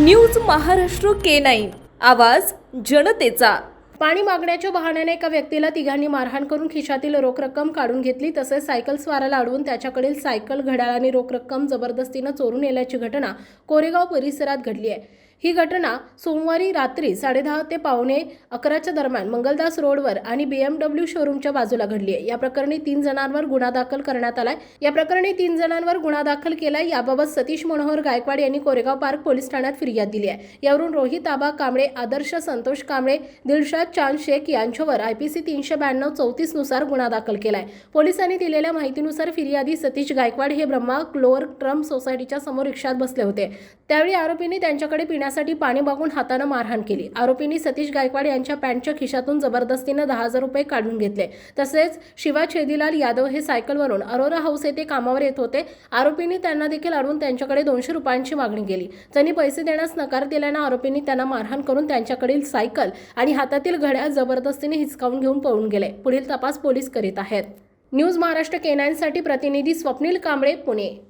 News Maharashtra K nine. आवाज जनतेचा. पाणी मागण्याच्या बहाण्याने एका व्यक्तीला तिघांनी मारहाण करून खिशातील रोख रक्कम काढून घेतली तसेच सायकल स्वाराला अडवून त्याच्याकडील सायकल घड्याळ आणि रोख रक्कम जबरदस्तीनं चोरून नेल्याची घटना कोरेगाव परिसरात घडली आहे. ही घटना सोमवारी रात्री साडेदहा ते पावणे अकराच्या दरम्यान मंगलदास रोडवर आणि बीएमडब्ल्यू शोरूमच्या बाजूला घडली आहे. या प्रकरणी तीन जणांवर गुन्हा दाखल करण्यात आलाय. या प्रकरणी तीन जणांवर गुन्हा दाखल केलाय. याबाबत सतीश मनोहर गायकवाड यांनी कोरेगाव पार्क पोलीस ठाण्यात फिर्याद दिली आहे. यावरून रोहित आबा कांबळे आदर्श संतोष कांबळे दिलशाद चांद शेख यांच्यावर आयपीसी तीनशे ब्याण्णव चौतीसनुसार गुन्हा दाखल केलाय. पोलिसांनी दिलेल्या माहितीनुसार फिर्यादी सतीश गायकवाड हे ब्रह्मा क्लोअर ट्रम्प सोसायटीच्या समोर रिक्षात बसले होते. त्यावेळी आरोपींनी त्यांच्याकडे पिण्या पिण्यासाठी पाणी बघून हातानं मारहाण केली. आरोपींनी सतीश गायकवाड यांच्या पॅन्टच्या खिशातून जबरदस्तीनं दहा हजार रुपये काढून घेतले. तसेच शिवा छेदीलाल यादव हे सायकलवरून अरोरा हाऊस येथे कामावर येत होते. आरोपींनी त्यांना देखील अडवून त्यांच्याकडे दोनशे रुपयांची मागणी केली. त्यांनी पैसे देण्यास नकार दिल्यानं आरोपींनी त्यांना मारहाण करून त्यांच्याकडील सायकल आणि हातातील घड्याळ जबरदस्तीने हिसकावून घेऊन पळून गेले. पुढील तपास पोलीस करीत आहेत. न्यूज महाराष्ट्र केनाईनसाठी प्रतिनिधी स्वप्नील कांबळे पुणे.